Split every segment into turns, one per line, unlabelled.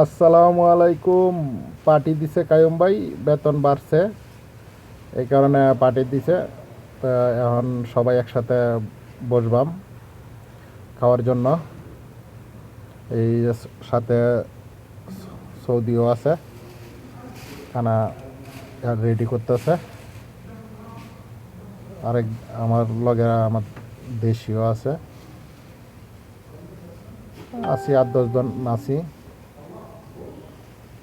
আসসালামু আলাইকুম। পার্টি দিছে কায়ুম ভাই, বেতন বাড়ছে। এই কারণে পার্টি দিছে। তো এখন সবাই একসাথে বসবাম খাওয়ার জন্য। এই সাথে সৌদিও আছে। খানা রেডি করতেছে। আরেক আমার লগে আমার দেশিও আছে। আছি আট দশজন আছি।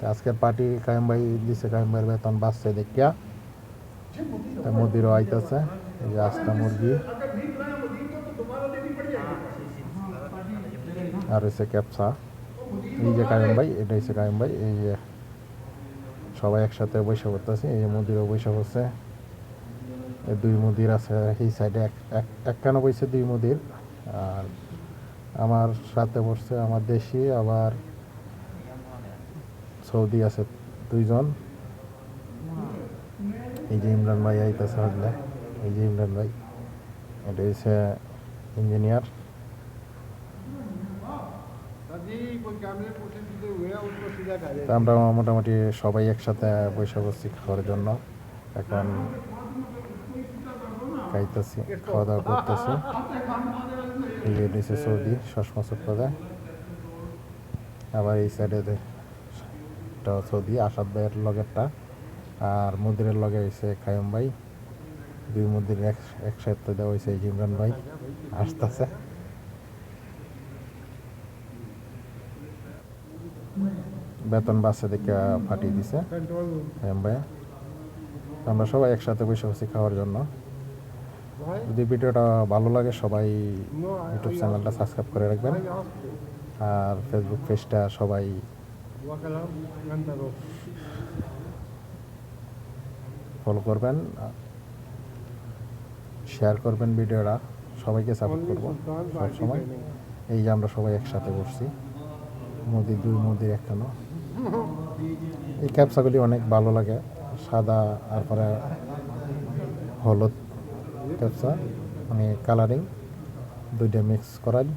আজকের পার্টি কায়েম ভাই দিছে কায়েম ভাইয়ের বেতন বাঁচছে দেখিয়া তা মুদিরও আইতেছে, এই যে আস্তা মুরগি। আর হচ্ছে ক্যাপসা। এই যে কায়েম ভাই, এটা হচ্ছে কায়েম ভাই, এই যে সবাই একসাথে বৈশা করতেছে এই যে মুদিরও বৈশা করছে দুই মুদির আছে, এই সাইডে এক, এক- একখানা বইছে দুই মুদির। আর আমার সাথে বসছে আমার দেশি, আবার সৌদি আছে দুইজন। এই যে ইমরান ভাই আইতেছে হলে এই যে ইমরান ভাই এটা হচ্ছে ইঞ্জিনিয়ার আমরা মোটামুটি সবাই একসাথে বৈশা বসছি খাওয়ার জন্য। এখন খাইতেছি খাওয়া দাওয়া করতেছি। এই যে সৌদি সসমা চট্টদা আবার এই সাইডে এটা সৌদি আসাদ ভাইয়ের লগেরটা আর মুদিরের লগে হয়েছে খায়ম ভাই। দুই এক একসাথে দেওয়া হয়েছে ইমরান ভাই। আসতেছে। বেতন বাসে দেখে ফাটিয়ে দিছে খায়ম ভাই। আমরা সবাই একসাথে বসে বসে খাওয়ার জন্য। যদি ভিডিওটা ভালো লাগে সবাই ইউটিউব চ্যানেলটা সাবস্ক্রাইব করে রাখবেন। আর ফেসবুক পেজটা সবাই ফলো করবেন শেয়ার করবেন ভিডিওটা সবাইকে সাপোর্ট করব সব সময়। এই যে আমরা সবাই একসাথে বসছি মোদি দুই মোদির একখানো এই ক্যাপসাগুলি অনেক ভালো লাগে সাদা তারপরে হলুদ ক্যাপসা মানে কালারিং দুইটা মিক্স করাই।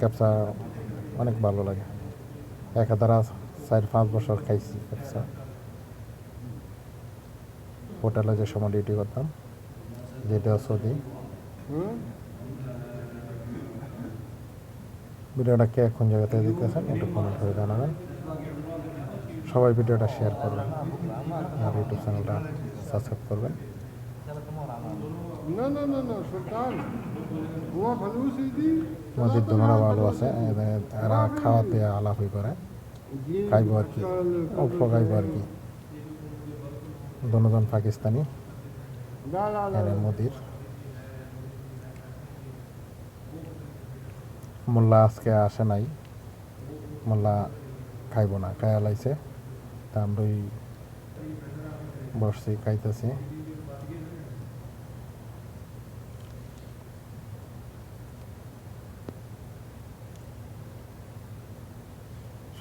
ক্যাপসা অনেক ভালো লাগে। এক হাজার চার পাঁচ বছর খাইছি ক্যাপসা হোটেলে যে সময় ডিউটি করতাম যেটা সৌদি। ভিডিওটা কে কোন জায়গাতে দেখতেছেন একটু কমেন্ট করে জানাবেন। সবাই ভিডিওটা শেয়ার করবেন আর ইউটিউব চ্যানেলটা সাবস্ক্রাইব করবেন। মসজিদ দোনোরা ভালো আছে এরা খাওয়াতে আলাপই করে। খাইব আর কি। অল্প খাইব আর কি। দনোজন পাকিস্তানি মোদির। মোল্লা আজকে আসে নাই। মোল্লা খাইব না খাইয়া লাইছে। তা আমরা বসছি, খাইতেছি।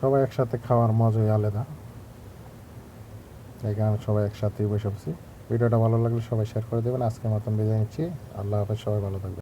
সবাই একসাথে খাওয়ার মজাই আলাদা। এই কারণে সবাই একসাথেই বসে ভিডিওটা ভালো লাগলে সবাই শেয়ার করে দেবেন। আজকের মতন বিদায় নিচ্ছি। আল্লাহ হাফেজ, সবাই ভালো থাকবেন।